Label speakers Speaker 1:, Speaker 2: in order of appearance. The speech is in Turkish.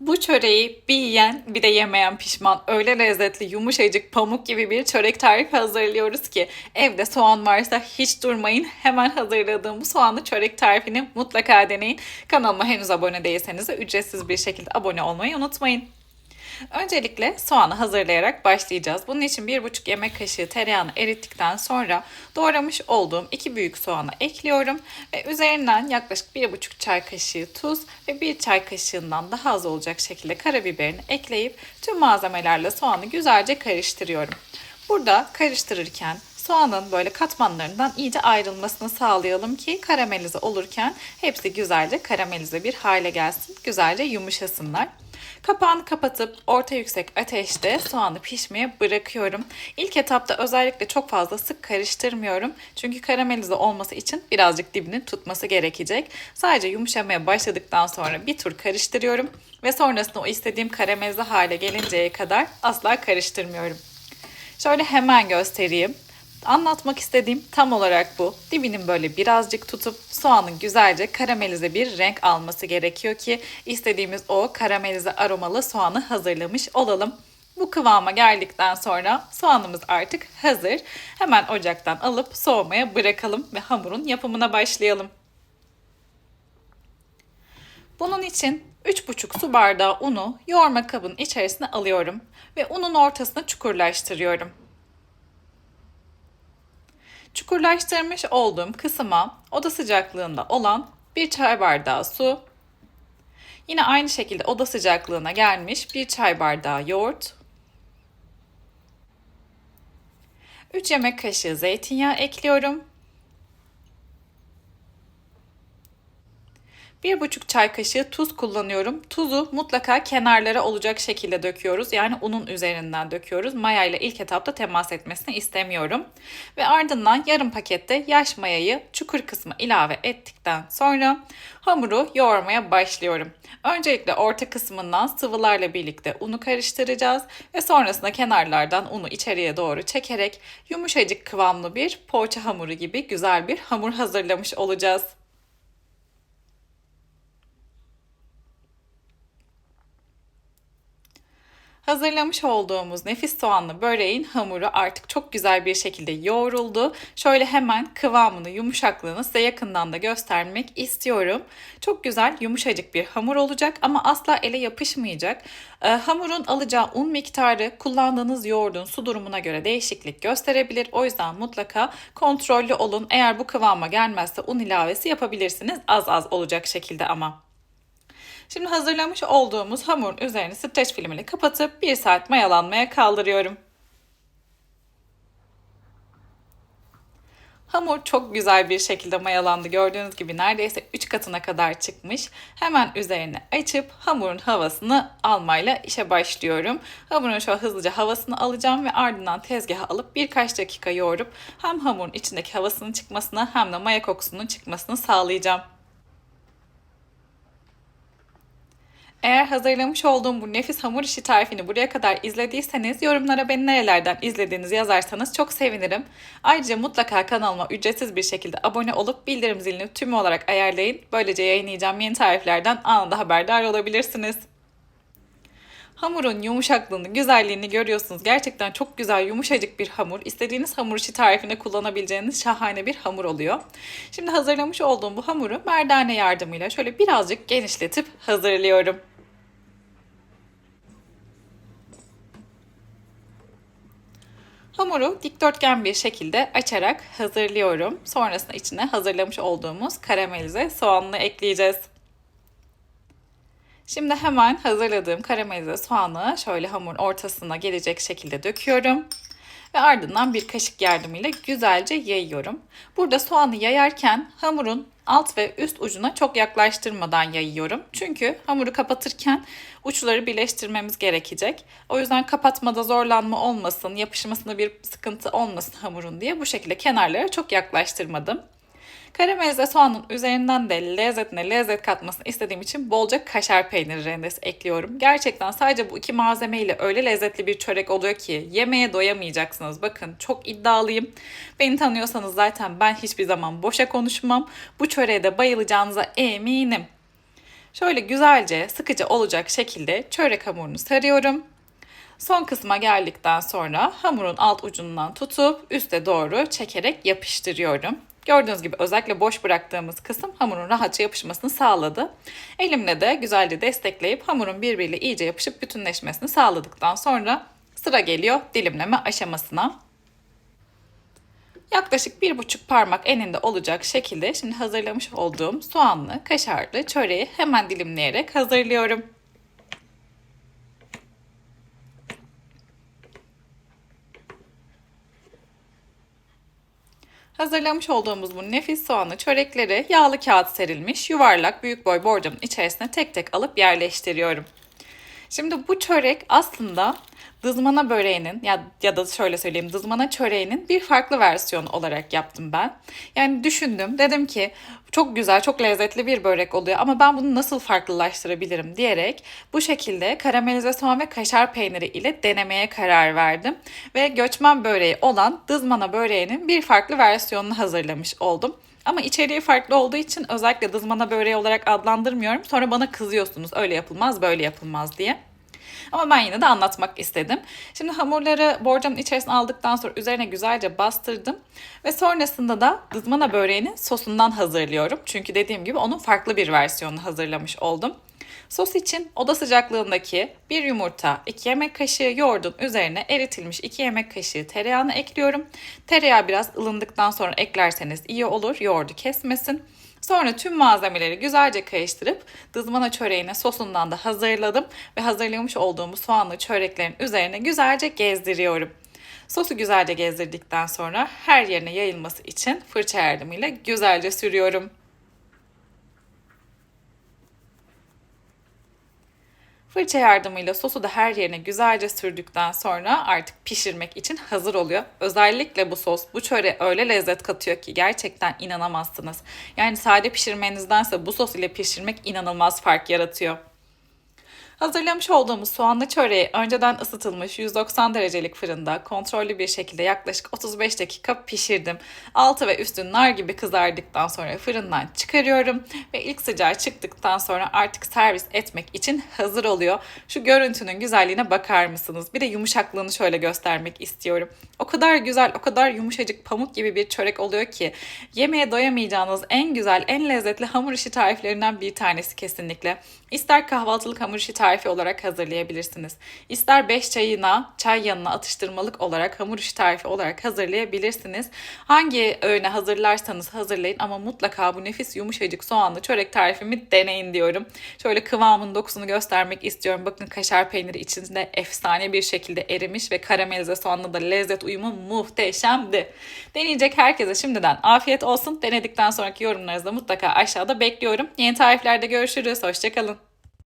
Speaker 1: Bu çöreği bir yiyen bir de yemeyen pişman. Öyle lezzetli, yumuşacık, pamuk gibi bir çörek tarifi hazırlıyoruz ki evde soğan varsa hiç durmayın. Hemen hazırladığım bu soğanlı çörek tarifini mutlaka deneyin. Kanalıma henüz abone değilseniz de ücretsiz bir şekilde abone olmayı unutmayın. Öncelikle soğanı hazırlayarak başlayacağız. Bunun için 1,5 yemek kaşığı tereyağını erittikten sonra doğramış olduğum 2 büyük soğanı ekliyorum. Ve üzerinden yaklaşık 1,5 çay kaşığı tuz ve 1 çay kaşığından daha az olacak şekilde karabiberini ekleyip tüm malzemelerle soğanı güzelce karıştırıyorum. Burada karıştırırken soğanın böyle katmanlarından iyice ayrılmasını sağlayalım ki karamelize olurken hepsi güzelce karamelize bir hale gelsin. Güzelce yumuşasınlar. Kapağını kapatıp orta yüksek ateşte soğanı pişmeye bırakıyorum. İlk etapta özellikle çok fazla sık karıştırmıyorum. Çünkü karamelize olması için birazcık dibini tutması gerekecek. Sadece yumuşamaya başladıktan sonra bir tur karıştırıyorum. Ve sonrasında o istediğim karamelize hale gelinceye kadar asla karıştırmıyorum. Şöyle hemen göstereyim. Anlatmak istediğim tam olarak bu. Dibinin böyle birazcık tutup soğanın güzelce karamelize bir renk alması gerekiyor ki istediğimiz o karamelize aromalı soğanı hazırlamış olalım. Bu kıvama geldikten sonra soğanımız artık hazır. Hemen ocaktan alıp soğumaya bırakalım ve hamurun yapımına başlayalım. Bunun için 3,5 su bardağı unu yoğurma kabının içerisine alıyorum ve unun ortasına çukurlaştırıyorum. Çukurlaştırmış olduğum kısma oda sıcaklığında olan bir çay bardağı su, yine aynı şekilde oda sıcaklığına gelmiş bir çay bardağı yoğurt, 3 yemek kaşığı zeytinyağı ekliyorum. 1,5 çay kaşığı tuz kullanıyorum. Tuzu mutlaka kenarlara olacak şekilde döküyoruz. Yani unun üzerinden döküyoruz. Maya ile ilk etapta temas etmesini istemiyorum. Ve ardından yarım pakette yaş mayayı çukur kısmı ilave ettikten sonra hamuru yoğurmaya başlıyorum. Öncelikle orta kısmından sıvılarla birlikte unu karıştıracağız ve sonrasında kenarlardan unu içeriye doğru çekerek yumuşacık kıvamlı bir poğaça hamuru gibi güzel bir hamur hazırlamış olacağız. Hazırlamış olduğumuz nefis soğanlı böreğin hamuru artık çok güzel bir şekilde yoğruldu. Şöyle hemen kıvamını, yumuşaklığını size yakından da göstermek istiyorum. Çok güzel, yumuşacık bir hamur olacak ama asla ele yapışmayacak. Ee, hamurun alacağı un miktarı kullandığınız yoğurdun su durumuna göre değişiklik gösterebilir. O yüzden mutlaka kontrollü olun. Eğer bu kıvama gelmezse un ilavesi yapabilirsiniz. Az az olacak şekilde ama. Şimdi hazırlamış olduğumuz hamurun üzerini streç filmiyle kapatıp 1 saat mayalanmaya kaldırıyorum. Hamur çok güzel bir şekilde mayalandı. Gördüğünüz gibi neredeyse 3 katına kadar çıkmış. Hemen üzerine açıp hamurun havasını almayla işe başlıyorum. Hamurun şöyle hızlıca havasını alacağım ve ardından tezgaha alıp birkaç dakika yoğurup hem hamurun içindeki havasının çıkmasına hem de maya kokusunun çıkmasını sağlayacağım. Eğer hazırlamış olduğum bu nefis hamur işi tarifini buraya kadar izlediyseniz yorumlara beni nerelerden izlediğinizi yazarsanız çok sevinirim. Ayrıca mutlaka kanalıma ücretsiz bir şekilde abone olup bildirim zilini tüm olarak ayarlayın. Böylece yayınlayacağım yeni tariflerden anında haberdar olabilirsiniz. Hamurun yumuşaklığını, güzelliğini görüyorsunuz. Gerçekten çok güzel, yumuşacık bir hamur. İstediğiniz hamur işi tarifinde kullanabileceğiniz şahane bir hamur oluyor. Şimdi hazırlamış olduğum bu hamuru merdane yardımıyla şöyle birazcık genişletip hazırlıyorum. Hamuru dikdörtgen bir şekilde açarak hazırlıyorum. Sonrasında içine hazırlamış olduğumuz karamelize soğanını ekleyeceğiz. Şimdi hemen hazırladığım karamelize soğanı şöyle hamurun ortasına gelecek şekilde döküyorum. Ve ardından bir kaşık yardımıyla güzelce yayıyorum. Burada soğanı yayarken hamurun alt ve üst ucuna çok yaklaştırmadan yayıyorum. Çünkü hamuru kapatırken uçları birleştirmemiz gerekecek. O yüzden kapatmada zorlanma olmasın, yapışmasında bir sıkıntı olmasın hamurun diye bu şekilde kenarlara çok yaklaştırmadım. Karamelize soğanın üzerinden de lezzetine lezzet katmasını istediğim için bolca kaşar peyniri rendesi ekliyorum. Gerçekten sadece bu iki malzemeyle öyle lezzetli bir çörek oluyor ki yemeğe doyamayacaksınız. Bakın çok iddialıyım. Beni tanıyorsanız zaten ben hiçbir zaman boşa konuşmam. Bu çöreğe de bayılacağınıza eminim. Şöyle güzelce sıkıcı olacak şekilde çörek hamurunu sarıyorum. Son kısma geldikten sonra hamurun alt ucundan tutup üste doğru çekerek yapıştırıyorum. Gördüğünüz gibi özellikle boş bıraktığımız kısım hamurun rahatça yapışmasını sağladı. Elimle de güzelce destekleyip hamurun birbiriyle iyice yapışıp bütünleşmesini sağladıktan sonra sıra geliyor dilimleme aşamasına. Yaklaşık bir buçuk parmak eninde olacak şekilde şimdi hazırlamış olduğum soğanlı, kaşarlı çöreği hemen dilimleyerek hazırlıyorum. Hazırlamış olduğumuz bu nefis soğanlı çörekleri yağlı kağıt serilmiş yuvarlak büyük boy borcamın içerisine tek tek alıp yerleştiriyorum. Şimdi bu çörek aslında dızmana böreğinin ya, ya da şöyle söyleyeyim dızmana çöreğinin bir farklı versiyonu olarak yaptım ben. Yani düşündüm dedim ki çok güzel çok lezzetli bir börek oluyor ama ben bunu nasıl farklılaştırabilirim diyerek bu şekilde karamelize soğan ve kaşar peyniri ile denemeye karar verdim. Ve göçmen böreği olan dızmana böreğinin bir farklı versiyonunu hazırlamış oldum. Ama içeriği farklı olduğu için özellikle dızmana böreği olarak adlandırmıyorum. Sonra bana kızıyorsunuz öyle yapılmaz böyle yapılmaz diye. Ama ben yine de anlatmak istedim. Şimdi hamurları borcamın içerisine aldıktan sonra üzerine güzelce bastırdım. Ve sonrasında da dızmana böreğinin sosundan hazırlıyorum. Çünkü dediğim gibi onun farklı bir versiyonunu hazırlamış oldum. Sos için oda sıcaklığındaki bir yumurta, 2 yemek kaşığı yoğurdun üzerine eritilmiş 2 yemek kaşığı tereyağını ekliyorum. Tereyağı biraz ılındıktan sonra eklerseniz iyi olur yoğurdu kesmesin. Sonra tüm malzemeleri güzelce karıştırıp dızmana çöreğine sosundan da hazırladım ve hazırlamış olduğum soğanlı çöreklerin üzerine güzelce gezdiriyorum. Sosu güzelce gezdirdikten sonra her yerine yayılması için fırça yardımıyla güzelce sürüyorum. Fırça yardımıyla sosu da her yerine güzelce sürdükten sonra artık pişirmek için hazır oluyor. Özellikle bu sos bu çöre öyle lezzet katıyor ki gerçekten inanamazsınız. Yani sade pişirmenizdense bu sos ile pişirmek inanılmaz fark yaratıyor. Hazırlamış olduğumuz soğanlı çöreği önceden ısıtılmış 190 derecelik fırında kontrollü bir şekilde yaklaşık 35 dakika pişirdim. Altı ve üstü nar gibi kızardıktan sonra fırından çıkarıyorum ve ilk sıcağı çıktıktan sonra artık servis etmek için hazır oluyor. Şu görüntünün güzelliğine bakar mısınız? Bir de yumuşaklığını şöyle göstermek istiyorum. O kadar güzel, o kadar yumuşacık pamuk gibi bir çörek oluyor ki yemeğe doyamayacağınız en güzel, en lezzetli hamur işi tariflerinden bir tanesi kesinlikle. İster kahvaltılık hamur işi tarifi olarak hazırlayabilirsiniz. İster 5 çayına, çay yanına atıştırmalık olarak hamur işi tarifi olarak hazırlayabilirsiniz. Hangi öğüne hazırlarsanız hazırlayın ama mutlaka bu nefis yumuşacık soğanlı çörek tarifimi deneyin diyorum. Şöyle kıvamın dokusunu göstermek istiyorum. Bakın kaşar peyniri içinde efsane bir şekilde erimiş ve karamelize soğanla da lezzet uyumu muhteşemdi. Deneyecek herkese şimdiden afiyet olsun. Denedikten sonraki yorumlarınızı mutlaka aşağıda bekliyorum. Yeni tariflerde görüşürüz. Hoşçakalın.